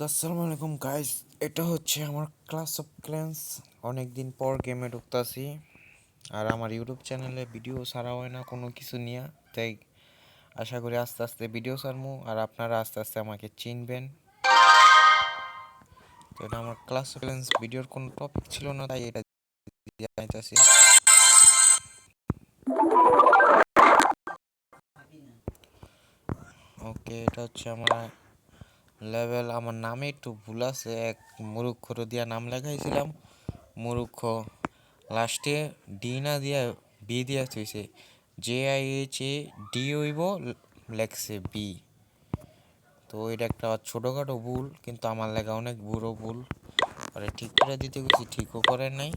তো আসসালামু আলাইকুম গাইস এটা হচ্ছে আমার ক্লাস অফ ক্ল্যান্স অনেক দিন পর গেমে ঢুকতাছি। আর আমার ইউটিউব চ্যানেলে ভিডিও ছাড়া হয় না কোনো কিছু নিয়ে। তাই আশা করি আস্তে আস্তে ভিডিও ছাড়মু। আর আপনারা আস্তে আস্তে আমাকে চিনবেন। তো এটা আমার ক্লাস অফ ক্ল্যান্স ভিডিওর কোনো টপিক ছিল না, তাই এটা জানাইতাছি। ওকে এটা হচ্ছে আমার লেভেল আমার নামে একটু ভুল আছে, এক মুরুক্ষ দিয়া নাম লেখাইছিলাম। মুরুক্ষ লাস্টে ডি না দিয়া বি দিয়া থইছে। J I H A D হইব, লেখছে বি তো এটা একটা ছোটোখাটো ভুল, কিন্তু আমার লেখা অনেক বুড়ো ভুল। পরে ঠিক করে দিতে গেছি, ঠিকও করে নাই।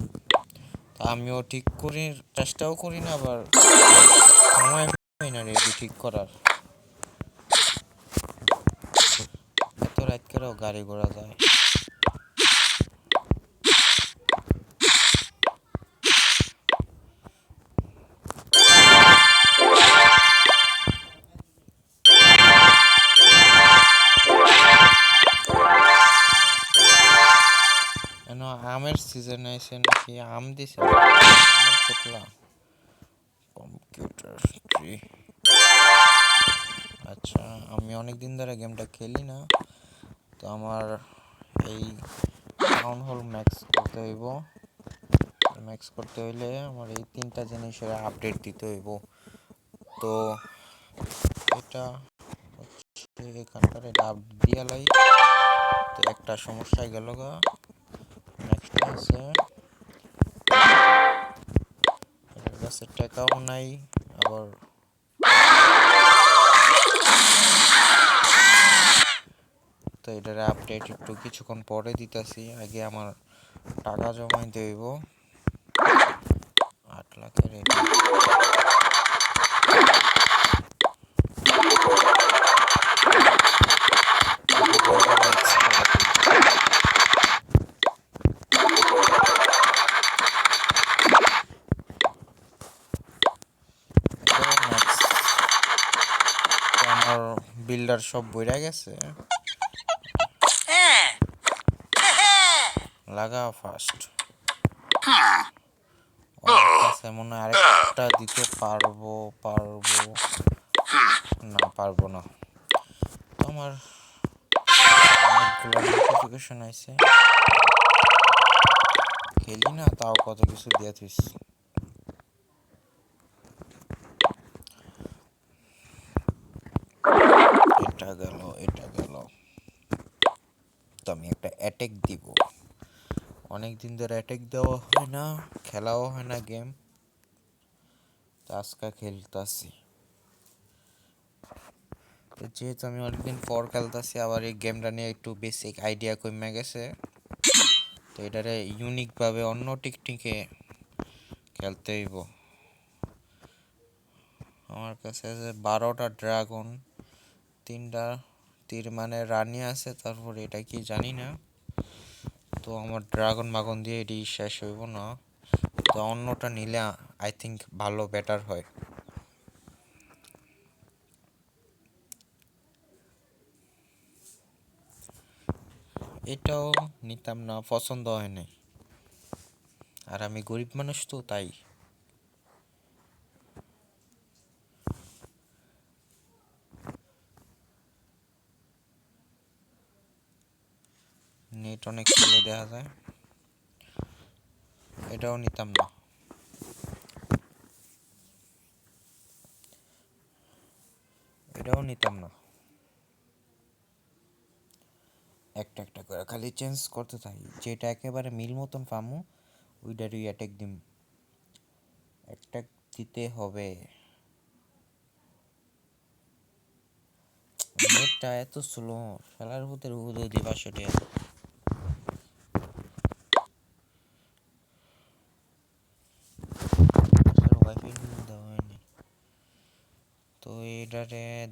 তো আমিও ঠিক করি চেষ্টাও করি না, আবার সময় পাই না রেডি ঠিক করার। করেও গাড়ি ঘোড়া যায়। আমের সিজন আইছে নাকি? আম দিছে কম্পিউটার আচ্ছা আমি অনেক দিন ধরে গেমটা খেলি না। তো আমার এই টাউন হল ম্যাক্স করতে হইব। ম্যাক্স করতে হইলে আমার এই তিনটা জিনিসের আপডেট দিতে হইব। তো এটা হচ্ছে এখানকার এটা আপডেট দিয়ে লাই তো একটা সমস্যা গেল গা। নেক্সট আছে। এটার কাছে টাকাও নাই, আবার তো এটার আপডেট একটু কিছুক্ষণ পরে দিতেছি। আগে আমার টাকা জমাইতে হইব আট লাখের এটা। বিল্ডার সব বইরা গেছে। লাগা ফার্স্ট কাছে মনে হয় আরেকটা দিতে পারব পারব। না পারব না। আমার অনেকগুলো নোটিফিকেশন আছে খেলি না তাও কত কিছু দিয়ে থিস এটা গেল এটা গেল। তো আমি একটা অ্যাটেক দিব। অনেক দিন ধরে অ্যাটাক দেওয়া হয় না, খেলাও হয় না গেম তো আজকে খেলতাছি। তো যেহেতু আমি অনেকদিন পর খেলতাছি, আবার এই গেমটা নিয়ে একটু বেসিক আইডিয়া কমে গেছে। তো এটারে ইউনিকভাবে অন্য টেকনিকে খেলতে হইব। আমার কাছে আছে বারোটা ড্রাগন তিনটা তীর মানে রানি আছে, তারপর এটা কি জানি না। তো আমার ড্রাগন মাগন দিয়ে এটি শেষ হইব না। তো অন্যটা নিলে আই থিঙ্ক ভালো বেটার হয়। এটাও নিতাম না, পছন্দ হয় নাই। আর আমি গরিব মানুষ তো, তাই। নেট অনেক স্লো দেখা যায়। এটাও নিতাম না। এটাও নিতাম না। একটা একটা করে। খালি চেঞ্জ করতে থাকি যেটা একেবারে মিল মতন পামু, ওইটারই অ্যাটাক দিম। অ্যাটাক দিতে হবে। এত স্লো খেলার ভিতরে উদয় দিবা সেটা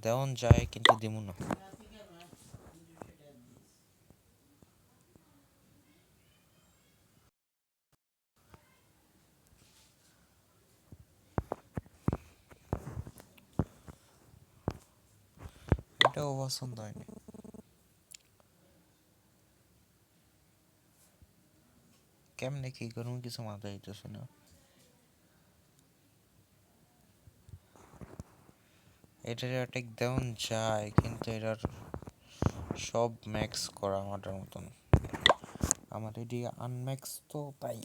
দেওয়ান যায় কিন্তু দিব না এটাও পছন্দ হয়নি কেমনে কি গরম কিছু মাথায় হইতেছে না এটার অ্যাটাক দেওয়ান যায়, কিন্তু এটার সব ম্যাক্স করা আমাদের মতন। আমার এটি আনম্যাক্স তো তাই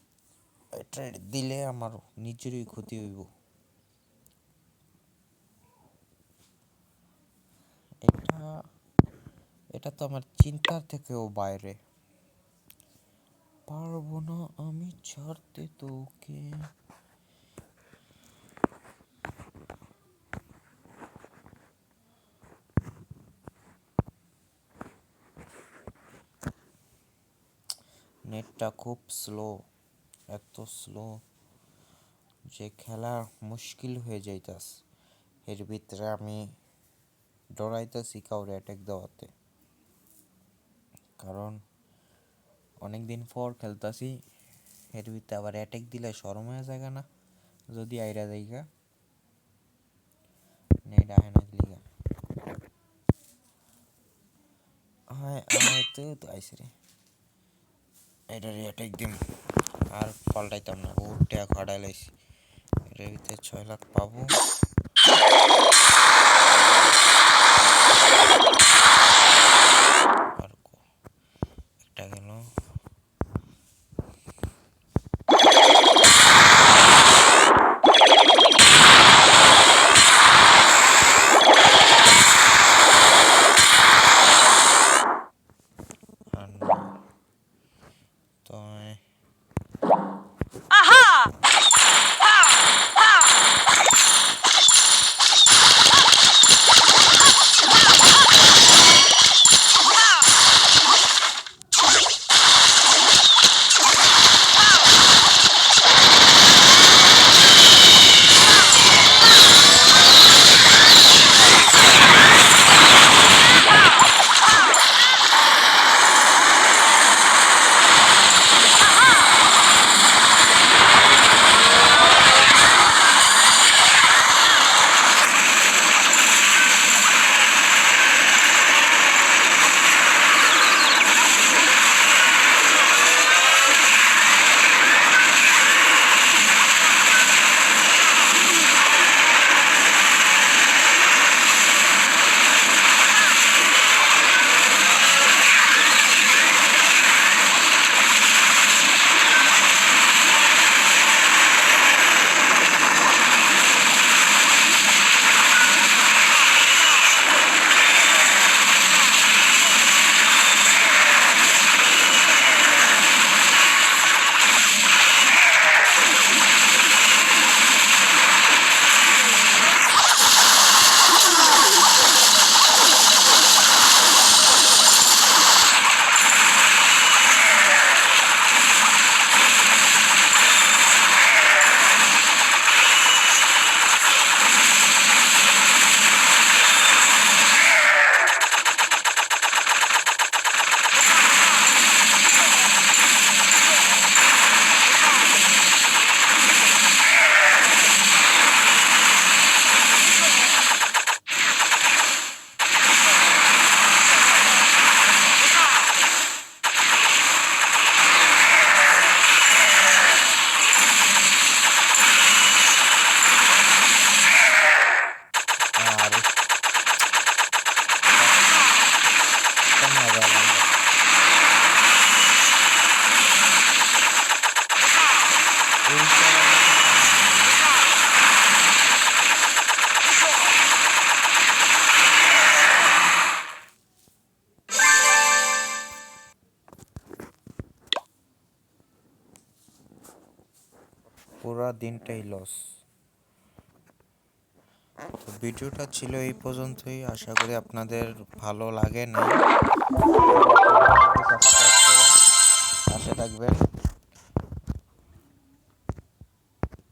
এটা দিলে আমার নিজেরই ক্ষতি হইব। এটা এটা তো আমার চিন্তার থেকেও বাইরে। পারব না আমি ছাড়তে তোকে। নেটটা খুব স্লো এত স্লো যে খেলা মুশকিল হয়ে যাইতাস এর ভিতরে আমি ডরাইতেছি কাউরে অ্যাটাক দেওয়াতে। কারণ অনেক দিন পর খেলতাছি, এর ভিতরে আবার অ্যাটাক দিলে সরম হয়ে যায় না, যদি আইরা যাইগা। নেট আহে না লিগা হয় আয়, তো তো আইসে রে। এটারে অ্যাটাক দিম আর পাল্টাইতাম না। ও টাকা খাড়াই লাইছি। এটার ভিতরে ছয় লাখ পাবো। পুরা দিনটাই লস তো ভিডিওটা ছিল এই পর্যন্তই। আশা করি আপনাদের ভালো লাগে না? পাশে থাকবেন।